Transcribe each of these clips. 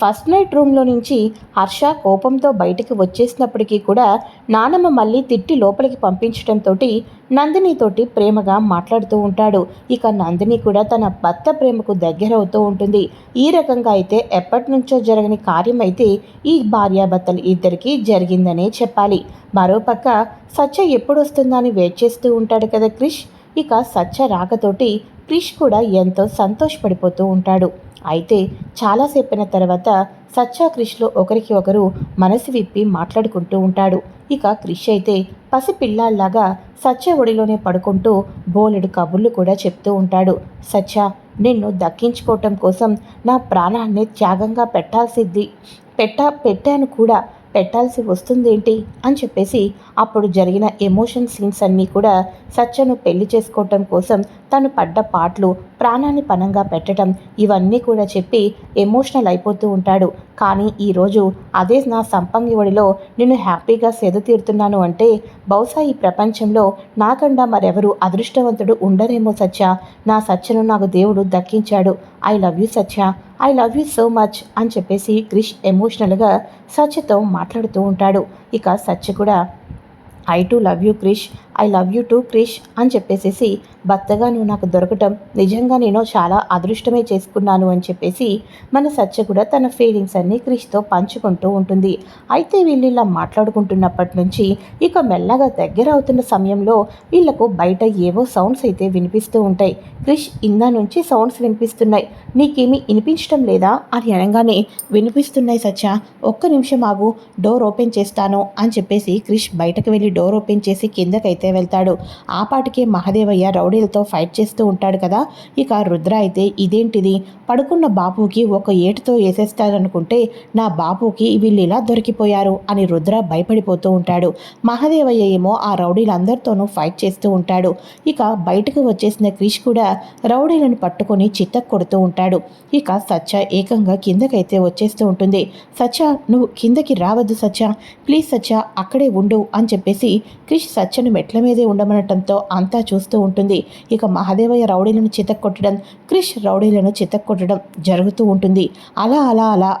First night రూమ్లో నుంచి హర్ష కోపంతో బయటికి వచ్చేసినప్పటికీ కూడా నానమ్మ మళ్ళీ తిట్టి లోపలికి పంపించడంతో నందినితోటి ప్రేమగా మాట్లాడుతూ ఉంటాడు. ఇక నందిని కూడా తన భర్త ప్రేమకు దగ్గర అవుతూ ఉంటుంది. ఈ రకంగా అయితే ఎప్పటి నుంచో జరగని కార్యమైతే ఈ భార్యాభర్తలు ఇద్దరికీ జరిగిందనే చెప్పాలి. మరోపక్క సత్య ఎప్పుడొస్తుందా అని వెయిట్ చేస్తూ ఉంటాడు కదా క్రిష్? ఇక సత్య రాకతోటి క్రిష్ కూడా ఎంతో సంతోషపడిపోతూ ఉంటాడు. అయితే చాలాసేపైన తర్వాత సత్య క్రిష్లో ఒకరికి ఒకరు మనసు విప్పి మాట్లాడుకుంటూ ఉంటాడు. ఇక క్రిష్ అయితే పసిపిల్లాల్లాగా సత్య ఒడిలోనే పడుకుంటూ బోలెడు కబుర్లు కూడా చెప్తూ ఉంటాడు. సత్య నిన్ను దక్కించుకోవటం కోసం నా ప్రాణాన్ని త్యాగంగా పెట్టాల్సింది పెట్టా పెట్టాను కూడా. పెట్టాల్సి వస్తుందేంటి అని చెప్పేసి అప్పుడు జరిగిన ఎమోషన్ సీన్స్ అన్నీ కూడా సత్యను పెళ్ళి చేసుకోవటం కోసం తను పడ్డ పాటలు ప్రాణాన్ని పనంగా పెట్టడం ఇవన్నీ కూడా చెప్పి ఎమోషనల్ అయిపోతూ ఉంటాడు. కానీ ఈరోజు అదే నా సంపంగి ఒడిలో నేను హ్యాపీగా సేద తీరుతున్నాను అంటే బహుశా ఈ ప్రపంచంలో నాకన్నా మరెవరు అదృష్టవంతుడు ఉండరేమో సత్య. నా సత్యను నాకు దేవుడు దక్కించాడు. I love you Satya. I love you so much అని చెప్పేసి క్రిష్ ఎమోషనల్గా సత్యతో మాట్లాడుతూ ఉంటాడు. ఇక సత్య కూడా I too love you Krish I love you too Krish అని చెప్పేసేసి భర్తగా నువ్వు నాకు దొరకటం నిజంగా నేను చాలా అదృష్టమే చేసుకున్నాను అని చెప్పేసి మన సత్య కూడా తన ఫీలింగ్స్ అన్నీ క్రిష్తో పంచుకుంటూ ఉంటుంది. అయితే వీళ్ళు ఇలా మాట్లాడుకుంటున్నప్పటి నుంచి ఇక మెల్లగా దగ్గర అవుతున్న సమయంలో వీళ్ళకు బయట ఏవో సౌండ్స్ అయితే వినిపిస్తూ ఉంటాయి. క్రిష్ ఇందా నుంచి సౌండ్స్ వినిపిస్తున్నాయి. నీకేమీ వినిపించడం లేదా? అని అనగానే వినిపిస్తున్నాయి సత్య ఒక్క నిమిషం ఆగు డోర్ ఓపెన్ చేస్తాను అని చెప్పేసి క్రిష్ బయటకు వెళ్ళి డోర్ ఓపెన్ చేసి కిందకైతే వెళ్తాడు. ఆ పాటికే మహదేవయ్య రౌడీలతో ఫైట్ చేస్తూ ఉంటాడు కదా. ఇక రుద్ర అయితే ఇదేంటిది? పడుకున్న బాపుకి ఒక ఏటుతో వేసేస్తారనుకుంటే నా బాపుకి వీళ్ళు ఇలా దొరికిపోయారు అని రుద్ర భయపడిపోతూ ఉంటాడు. మహదేవయ్య ఏమో ఆ రౌడీలందరితోనూ ఫైట్ చేస్తూ ఉంటాడు. ఇక బయటకు వచ్చేసిన క్రిష్ కూడా రౌడీలను పట్టుకొని చిత్త కొడుతూ ఉంటాడు. ఇక సత్య ఏకంగా కిందకైతే వచ్చేస్తూ ఉంటుంది. సత్య నువ్వు కిందకి రావద్దు సత్య ప్లీజ్ సత్య అక్కడే ఉండు అని చెప్పేసి క్రిష్ సత్యను మెట్ల మీదే ఉండమనటంతో అంతా చూస్తూ ఉంటుంది. ఇక మహాదేవయ్య రౌడీలను చితక్కొట్టడం క్రిష్ రౌడీలను చితక్కొట్టడం జరుగుతూ ఉంటుంది. అలా అలా అలా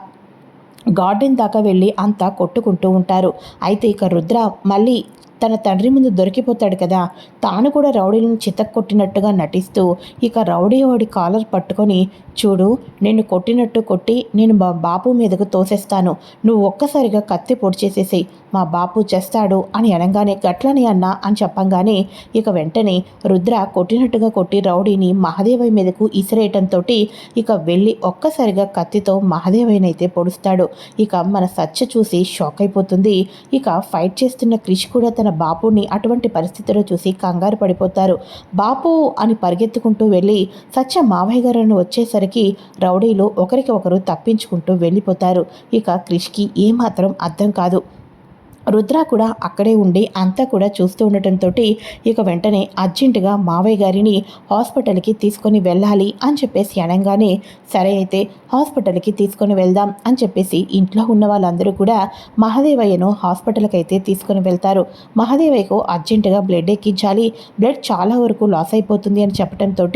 గార్డెన్ దాకా వెళ్ళి అంతా కొట్టుకుంటూ ఉంటారు. అయితే ఇక రుద్ర మళ్ళీ తన తండ్రి ముందు దొరికిపోతాడు కదా. తాను కూడా రౌడీలను చితక్కొట్టినట్టుగా నటిస్తూ ఇక రౌడీ వాడి కాలర్ పట్టుకొని చూడు నేను కొట్టినట్టు కొట్టి నేను మా బాపు మీదకు తోసేస్తాను. నువ్వు ఒక్కసారిగా కత్తి పొడిచేసేసి మా బాపు చేస్తాడు అని అనగానే గట్లని అన్నా అని చెప్పంగానే ఇక వెంటనే రుద్ర కొట్టినట్టుగా కొట్టి రౌడీని మహాదేవయ్య మీదకు ఇసిరేయటంతో ఇక వెళ్ళి ఒక్కసారిగా కత్తితో మహాదేవయ్యనైతే పొడుస్తాడు. ఇక మన సత్య చూసి షాక్ అయిపోతుంది ఇక ఫైట్ చేస్తున్న క్రిష్ కూడా తన బాపుని అటువంటి పరిస్థితిలో చూసి కంగారు పడిపోతారు. బాపు అని పరిగెత్తుకుంటూ వెళ్ళి సత్య మావయ్య గారు వచ్చేసరికి రౌడీలు ఒకరికి ఒకరు తప్పించుకుంటూ వెళ్ళిపోతారు. ఇక క్రిష్కి ఏమాత్రం అర్థం కాదు. రుద్ర కూడా అక్కడే ఉండి అంతా కూడా చూస్తూ ఉండటంతో ఇక వెంటనే అర్జెంటుగా మావయ్య గారిని హాస్పిటల్కి తీసుకొని వెళ్ళాలి అని చెప్పేసి అనగానే సరే అయితే హాస్పిటల్కి తీసుకొని వెళ్దాం అని చెప్పేసి ఇంట్లో ఉన్న వాళ్ళందరూ కూడా మహదేవయ్యను హాస్పిటల్కి అయితే తీసుకొని వెళ్తారు. మహదేవయ్యకు అర్జెంటుగా బ్లడ్ ఎక్కించాలి. బ్లడ్ చాలా వరకు లాస్ అయిపోతుంది అని చెప్పడంతో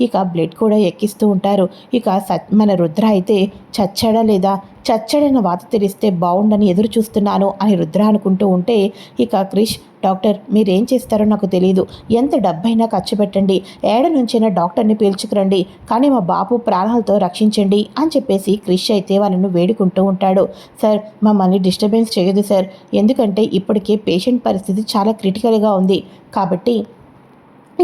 ఇక బ్లడ్ కూడా ఎక్కిస్తూ ఉంటారు. ఇక సత్ మన రుద్ర అయితే చచ్చాడా లేదా? చచ్చడైన వాత తెలిస్తే బాగుండని ఎదురు చూస్తున్నాను అని రుద్ర అనుకుంటూ ఉంటే ఇక క్రిష్ డాక్టర్ మీరేం చేస్తారో నాకు తెలియదు ఎంత డబ్బైనా ఖర్చు పెట్టండి. ఏడ నుంచైనా డాక్టర్ని పీల్చుకురండి. కానీ మా బాబు ప్రాణాలతో రక్షించండి అని చెప్పేసి క్రిష్ అయితే వాళ్ళను వేడుకుంటూ ఉంటాడు. సార్ మమ్మల్ని డిస్టర్బెన్స్ చేయదు సార్. ఎందుకంటే ఇప్పటికే పేషెంట్ పరిస్థితి చాలా క్రిటికల్గా ఉంది. కాబట్టి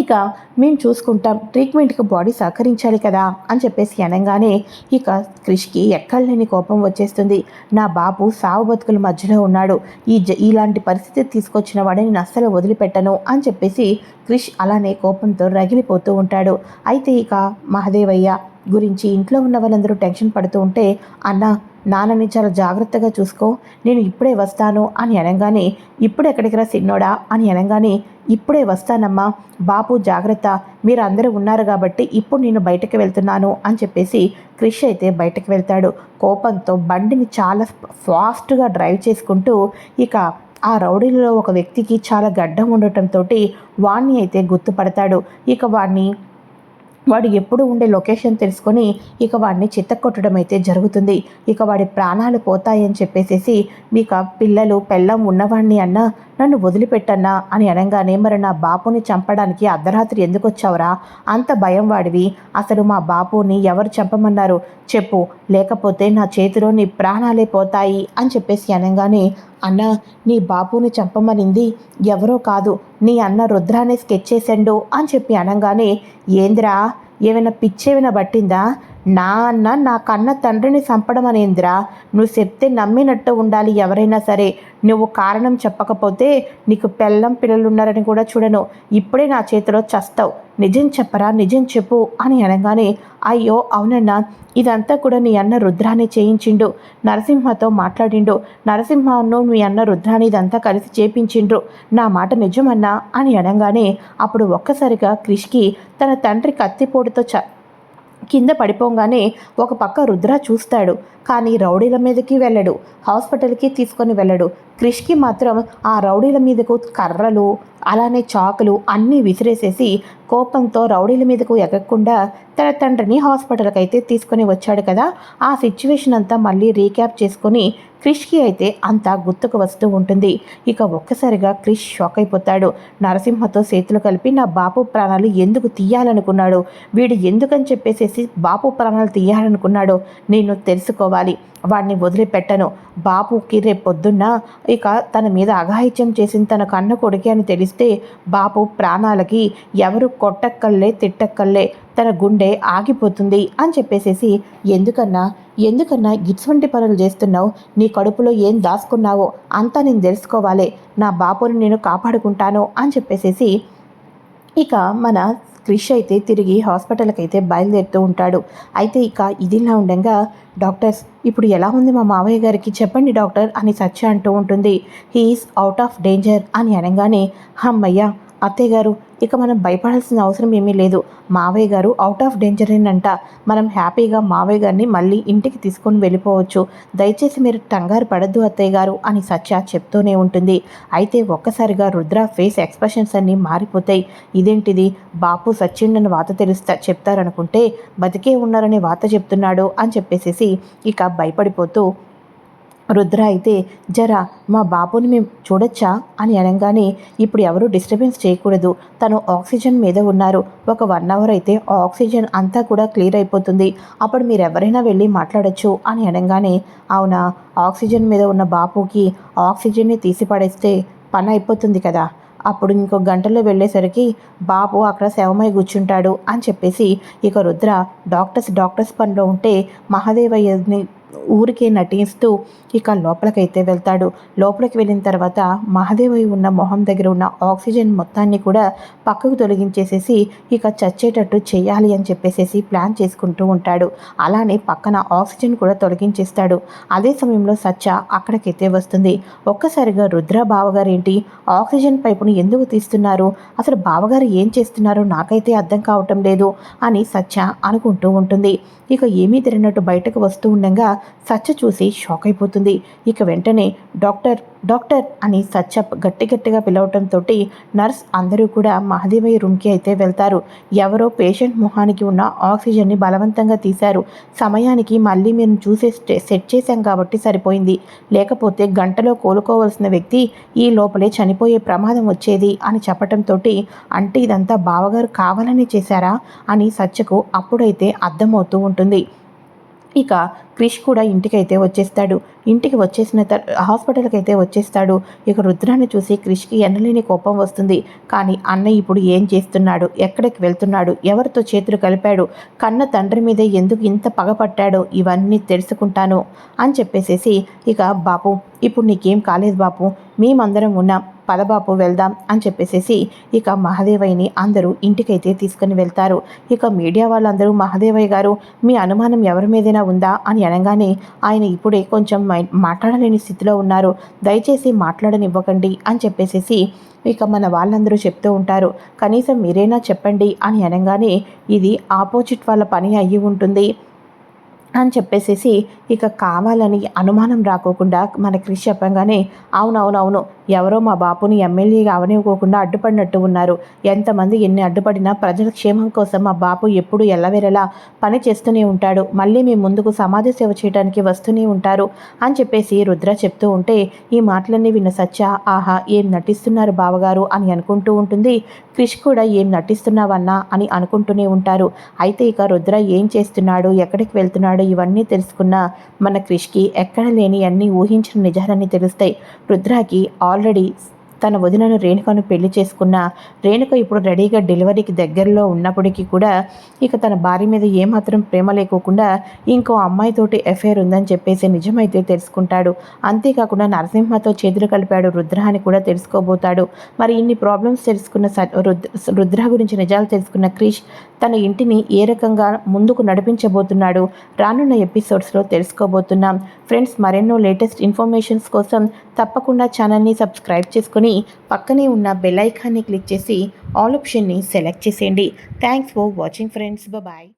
ఇక మేము చూసుకుంటాం ట్రీట్మెంట్కి బాడీ సహకరించాలి కదా అని చెప్పేసి అనగానే ఇక క్రిష్కి ఎక్కడలేని కోపం వచ్చేస్తుంది. నా బాబు సావు బతుకుల మధ్యలో ఉన్నాడు. ఈ జ ఇలాంటి పరిస్థితి తీసుకొచ్చిన వాడిని నేను అస్సలు వదిలిపెట్టను అని చెప్పేసి క్రిష్ అలానే కోపంతో రగిలిపోతూ ఉంటాడు. అయితే ఇక మహదేవయ్య గురించి ఇంట్లో ఉన్న వాళ్ళందరూ టెన్షన్ పడుతూ ఉంటే అన్న నాన్నని చాలా జాగ్రత్తగా చూసుకో నేను ఇప్పుడే వస్తాను అని అనగానే ఇప్పుడు ఎక్కడికి రా సిన్నోడా అని అనగానే ఇప్పుడే వస్తానమ్మా బాపు జాగ్రత్త మీరు అందరూ ఉన్నారు కాబట్టి ఇప్పుడు నేను బయటకు వెళ్తున్నాను అని చెప్పేసి క్రిష్ అయితే బయటకు వెళ్తాడు. కోపంతో బండిని చాలా ఫాస్ట్గా డ్రైవ్ చేసుకుంటూ ఇక ఆ రౌడీలలో ఒక వ్యక్తికి చాలా గడ్డం ఉండటంతో వాణ్ణి అయితే గుర్తుపడతాడు. ఇక వాణ్ణి వాడు ఎప్పుడు ఉండే లొకేషన్ తెలుసుకొని ఇక వాడిని చిత్తకొట్టడం అయితే జరుగుతుంది. ఇక వాడి ప్రాణాలు పోతాయని చెప్పేసేసి మీక పిల్లలు పెళ్ళం ఉన్నవాడిని అన్నా నన్ను వదిలిపెట్టన్నా అని అనగానే మరి నా బాపుని చంపడానికి అర్ధరాత్రి ఎందుకు వచ్చావురా? అంత భయం వాడివి. అసలు మా బాపుని ఎవరు చంపమన్నారు? చెప్పు. లేకపోతే నా చేతిలో నీ ప్రాణాలే పోతాయి అని చెప్పేసి అనగానే అన్న నీ బాబుని చంపమనింది ఎవరో కాదు. నీ అన్న రుద్రానే స్కెచ్ చేసాడు అని చెప్పి అనగానే ఏంద్రా? ఏమైనా పిచ్చేమైనా పట్టిందా? నా అన్న నా కన్న తండ్రిని చంపడం అనేంద్రా నువ్వు చెప్తే నమ్మినట్టు ఉండాలి ఎవరైనా సరే. నువ్వు కారణం చెప్పకపోతే నీకు పెళ్ళం పిల్లలు ఉన్నారని కూడా చూడను. ఇప్పుడే నా చేతిలో చస్తావు. నిజం చెప్పరా నిజం చెప్పు అని అనగానే అయ్యో అవునన్నా ఇదంతా కూడా నీ అన్న రుద్రాన్ని చేయించిండు. నరసింహతో మాట్లాడిండు. నరసింహను మీ అన్న రుద్రాన్ని ఇదంతా కలిసి చేపించిండ్రు. నా మాట నిజమన్నా అని అనగానే అప్పుడు ఒక్కసారిగా క్రిష్కి తన తండ్రి కత్తిపోటుతో చ కింద పడిపోగానే ఒక పక్క రుద్ర చూస్తాడు. కానీ రౌడీల మీదకి వెళ్ళడు హాస్పిటల్కి తీసుకొని వెళ్ళడు. క్రిష్కి మాత్రం ఆ రౌడీల మీదకు కర్రలు అలానే చాకులు అన్నీ విసిరేసేసి కోపంతో రౌడీల మీదకు ఎగకుండా తన తండ్రిని హాస్పిటల్కి అయితే తీసుకొని వచ్చాడు కదా. ఆ సిచ్యువేషన్ అంతా మళ్ళీ రీక్యాప్ చేసుకొని క్రిష్కి అయితే అంతా గుర్తుకు వస్తూ ఉంటుంది. ఇక ఒక్కసారిగా క్రిష్ షాక్ అయిపోతాడు. నరసింహతో చేతులు కలిపి నా బాపు ప్రాణాలు ఎందుకు తీయాలనుకున్నాడు? వీడు ఎందుకని చెప్పేసేసి బాపు ప్రాణాలు తీయాలనుకున్నాడో? నేను తెలుసుకోవాలి. వాడిని వదిలిపెట్టను. బాపుకి రేపు పొద్దున్న ఇక తన మీద అఘాయిత్యం చేసిన తన కన్న కొడుకే అని తెలిస్తే బాపు ప్రాణాలకి ఎవరు కొట్టక్కల్లే తిట్టక్కల్లే తన గుండె ఆగిపోతుంది అని చెప్పేసేసి ఎందుకన్నా? ఎందుకన్నా ఇటువంటి పనులు చేస్తున్నావు? నీ కడుపులో ఏం దాచుకున్నావో అంతా నేను తెలుసుకోవాలి. నా బాపుని నేను కాపాడుకుంటాను అని చెప్పేసేసి ఇక మన క్రిష్ అయితే తిరిగి హాస్పిటల్కి అయితే బయలుదేరుతూ ఉంటాడు. అయితే ఇక ఇదిలా ఉండగా డాక్టర్స్ ఇప్పుడు ఎలా ఉంది మా మావయ్య గారికి? చెప్పండి డాక్టర్ అని సత్య అంటూ ఉంటుంది. హీఈస్ అవుట్ ఆఫ్ డేంజర్ అని అనగానే అమ్మయ్య అత్తయ్య గారు ఇక మనం భయపడాల్సిన అవసరం ఏమీ లేదు. మావయ్య గారు అవుట్ ఆఫ్ డేంజర్ అంట మనం హ్యాపీగా మావయ్య గారిని మళ్ళీ ఇంటికి తీసుకొని వెళ్ళిపోవచ్చు. దయచేసి మీరు కంగారు పడద్దు అత్తయ్య గారు అని సత్య చెప్తూనే ఉంటుంది. అయితే ఒక్కసారిగా రుద్ర ఫేస్ ఎక్స్ప్రెషన్స్ అన్నీ మారిపోతాయి. ఇదేంటిది? బాపు సచ్చిండని వాత తెలుస్తా చెప్తారనుకుంటే బతికే ఉన్నారని వాత చెప్తున్నాడు అని చెప్పేసేసి ఇక భయపడిపోతూ రుద్ర అయితే జరా మా బాబుని మేము చూడొచ్చా? అని అనగానే ఇప్పుడు ఎవరు డిస్టర్బెన్స్ చేయకూడదు. తను ఆక్సిజన్ మీద ఉన్నారు. ఒక వన్ అవర్ అయితే ఆక్సిజన్ అంతా కూడా క్లియర్ అయిపోతుంది. అప్పుడు మీరు ఎవరైనా వెళ్ళి మాట్లాడచ్చు అని అనగానే అవునా? ఆక్సిజన్ మీద ఉన్న బాపుకి ఆక్సిజన్ని తీసి పడేస్తే పని అయిపోతుంది కదా. అప్పుడు ఇంకో గంటలో వెళ్ళేసరికి బాబు అక్కడ శవమై కూర్చుంటాడు అని చెప్పేసి ఇక రుద్ర డాక్టర్స్ డాక్టర్స్ పనిలో ఉంటే మహాదేవయ్యని ఊరికే నటిస్తూ ఇక లోపలికైతే వెళ్తాడు. లోపలికి వెళ్ళిన తర్వాత మహాదేవి ఉన్న మొహం దగ్గర ఉన్న ఆక్సిజన్ మొత్తాన్ని కూడా పక్కకు తొలగించేసేసి ఇక చచ్చేటట్టు చేయాలి అని చెప్పేసేసి ప్లాన్ చేసుకుంటూ ఉంటాడు. అలానే పక్కన ఆక్సిజన్ కూడా తొలగించేస్తాడు. అదే సమయంలో సచ్చ అక్కడికైతే వస్తుంది. ఒక్కసారిగా రుద్ర బావగారు ఏంటి ఆక్సిజన్ పైపును ఎందుకు తీస్తున్నారు? అసలు బావగారు ఏం చేస్తున్నారో నాకైతే అర్థం కావటం లేదు అని సచ్చ అనుకుంటూ ఉంటుంది. ఇక ఏమీ తిరిగినట్టు బయటకు వస్తూ ఉండగా సత్య చూసి షాక్ అయిపోతుంది. ఇక వెంటనే డాక్టర్ డాక్టర్ అని సత్య గట్టి గట్టిగా పిలవటంతో నర్స్ అందరూ కూడా మహదేవయ్య రూమ్కి అయితే వెళ్తారు. ఎవరో పేషెంట్ మొహానికి ఉన్న ఆక్సిజన్ని బలవంతంగా తీశారు. సమయానికి మళ్ళీ మేము చూసే సెట్ చేశాం కాబట్టి సరిపోయింది. లేకపోతే గంటలో కోలుకోవాల్సిన వ్యక్తి ఈ లోపలే చనిపోయే ప్రమాదం వచ్చేది అని చెప్పటంతో అంటే ఇదంతా బావగారు కావాలని చేశారా అని సత్యకు అప్పుడైతే అర్థమవుతూ ఉంటుంది. ఇక క్రిష్ కూడా ఇంటికైతే వచ్చేస్తాడు. ఇంటికి వచ్చేసిన హాస్పిటల్కి అయితే వచ్చేస్తాడు. ఇక రుద్రాన్ని చూసి క్రిష్కి ఎనలేని కోపం వస్తుంది. కానీ అన్న ఇప్పుడు ఏం చేస్తున్నాడు? ఎక్కడికి వెళ్తున్నాడు? ఎవరితో చేతులు కలిపాడు? కన్న తండ్రి మీదే ఎందుకు ఇంత పగపట్టాడో ఇవన్నీ తెలుసుకుంటాను అని చెప్పేసేసి ఇక బాపు ఇప్పుడు నీకేం కాలేదు బాపు. మేమందరం ఉన్నాం. పదబాపు వెళ్దాం అని చెప్పేసేసి ఇక మహాదేవయ్యని అందరూ ఇంటికైతే తీసుకుని వెళ్తారు. ఇక మీడియా వాళ్ళందరూ మహాదేవయ్య గారు మీ అనుమానం ఎవరి మీదైనా ఉందా? అని అని అనగానే ఆయన ఇప్పుడే కొంచెం మాట్లాడలేని స్థితిలో ఉన్నారు. దయచేసి మాట్లాడనివ్వకండి అని చెప్పేసేసి ఇక మన వాళ్ళందరూ చెప్తూ ఉంటారు. కనీసం మీరైనా చెప్పండి అని అనగానే ఇది ఆపోజిట్ వాళ్ళ పని అయ్యి ఉంటుంది అని చెప్పేసేసి ఇక కావాలని అనుమానం రాకోకుండా మన క్రిష్ చెప్పంగానే అవునవునవును ఎవరో మా బాపుని ఎమ్మెల్యేగా అవనివ్వకోకుండా అడ్డుపడినట్టు ఉన్నారు. ఎంతమంది ఎన్ని అడ్డుపడినా ప్రజల క్షేమం కోసం మా బాపు ఎప్పుడు ఎల్లవెరలా పని చేస్తూనే ఉంటాడు. మళ్ళీ మీ ముందుకు సమాజ సేవ చేయడానికి వస్తూనే ఉంటారు అని చెప్పేసి రుద్ర చెప్తూ ఉంటే ఈ మాటలన్నీ విన్న సత్య ఆహా ఏం నటిస్తున్నారు బావగారు? అని అనుకుంటూ ఉంటుంది. క్రిష్ కూడా ఏం నటిస్తున్నావన్నా? అని అనుకుంటూనే ఉంటారు. అయితే ఇక రుద్ర ఏం చేస్తున్నాడు ఎక్కడికి వెళ్తున్నాడు ఇవన్నీ తెలుసుకున్న మన క్రిష్కి ఎక్కడ లేని అన్నీ ఊహించిన నిజాలన్నీ తెలుస్తాయి. రుద్రాకి already తన వదినను రేణుకను పెళ్ళి చేసుకున్న రేణుక ఇప్పుడు రెడీగా డెలివరీకి దగ్గరలో ఉన్నప్పటికీ కూడా ఇక తన భార్య మీద ఏమాత్రం ప్రేమ లేకోకుండా ఇంకో అమ్మాయితోటి ఎఫైర్ ఉందని చెప్పేసి నిజమైతే తెలుసుకుంటాడు. అంతేకాకుండా నరసింహతో చేతులు కలిపాడు రుద్ర అని కూడా తెలుసుకోబోతాడు. మరి ఇన్ని ప్రాబ్లమ్స్ తెలుసుకున్న రుద్ర గురించి నిజాలు తెలుసుకున్న క్రిష్ తన ఇంటిని ఏ రకంగా ముందుకు నడిపించబోతున్నాడు రానున్న ఎపిసోడ్స్లో తెలుసుకోబోతున్నాం. ఫ్రెండ్స్ మరెన్నో లేటెస్ట్ ఇన్ఫర్మేషన్స్ కోసం తప్పకుండా ఛానల్ని సబ్స్క్రైబ్ చేసుకుని చేసుకుని పక్కనే ఉన్న బెల్ ఐకాన్ని క్లిక్ చేసి ఆల్ ఆప్షన్ని సెలెక్ట్ చేసేయండి. Thanks for watching friends bye